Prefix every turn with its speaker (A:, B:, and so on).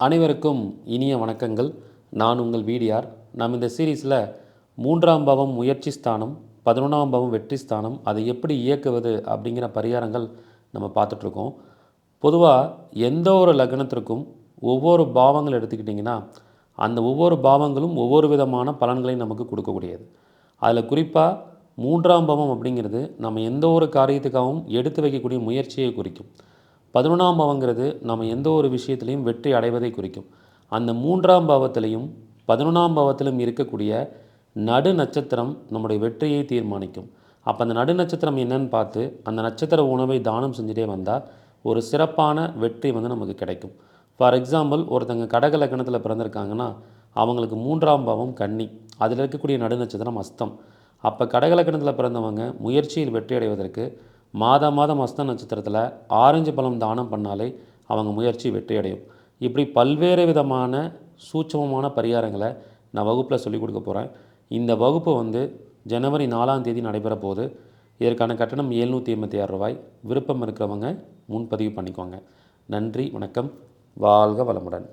A: அனைவருக்கும் இனிய வணக்கங்கள். நான் உங்கள் வீடியார். நாம் இந்த சீரீஸில் மூன்றாம் பாவம் முயற்சி ஸ்தானம் பதினொன்றாம் பாவம் வெற்றி ஸ்தானம் அதை எப்படி இயக்குவது அப்படிங்கிற பரிகாரங்கள் நம்ம பார்த்துட்ருக்கோம். பொதுவாக எந்த ஒரு லக்னத்திற்கும் ஒவ்வொரு பாவங்கள் எடுத்துக்கிட்டிங்கன்னா அந்த ஒவ்வொரு பாவங்களும் ஒவ்வொரு விதமான பலன்களையும் நமக்கு கொடுக்கக்கூடியது. அதில் குறிப்பாக மூன்றாம் பாவம் அப்படிங்கிறது நம்ம எந்த ஒரு காரியத்துக்காகவும் எடுத்து வைக்கக்கூடிய முயற்சியை குறிக்கும். பதினொன்றாம் பாவங்கிறது நம்ம எந்த ஒரு விஷயத்திலையும் வெற்றி அடைவதை குறிக்கும். அந்த மூன்றாம் பாவத்திலையும் பதினொன்றாம் பாவத்திலும் இருக்கக்கூடிய நடு நட்சத்திரம் நம்முடைய வெற்றியை தீர்மானிக்கும். அப்போ அந்த நடு நட்சத்திரம் என்னன்னு பார்த்து அந்த நட்சத்திர உணவை தானம் செஞ்சுட்டே வந்தால் ஒரு சிறப்பான வெற்றி வந்து நமக்கு கிடைக்கும். ஃபார் எக்ஸாம்பிள் ஒருத்தங்க கடக லக்கணத்தில் பிறந்திருக்காங்கன்னா அவங்களுக்கு மூன்றாம் பாவம் கன்னி. அதில் இருக்கக்கூடிய நடு நட்சத்திரம் அஸ்தம். அப்போ கடகலக்கணத்தில் பிறந்தவங்க முயற்சியில் வெற்றி அடைவதற்கு மாதா மாதம் அஸ்த நட்சத்திரத்தில் ஆரஞ்சு பழம் தானம் பண்ணாலே அவங்க முயற்சி வெற்றி அடையும் இப்படி பல்வேறு விதமான சூட்சமமான பரிகாரங்களை நான் வகுப்பில் சொல்லிக் கொடுக்க போகிறேன் இந்த வகுப்பு வந்து ஜனவரி நாலாம் தேதி நடைபெற போகுது. இதற்கான கட்டணம் எழுநூற்றி எண்பத்தி ஆறு ரூபாய். விருப்பம் இருக்கிறவங்க முன்பதிவு பண்ணிக்கோங்க. நன்றி வணக்கம். வாழ்க வளமுடன்.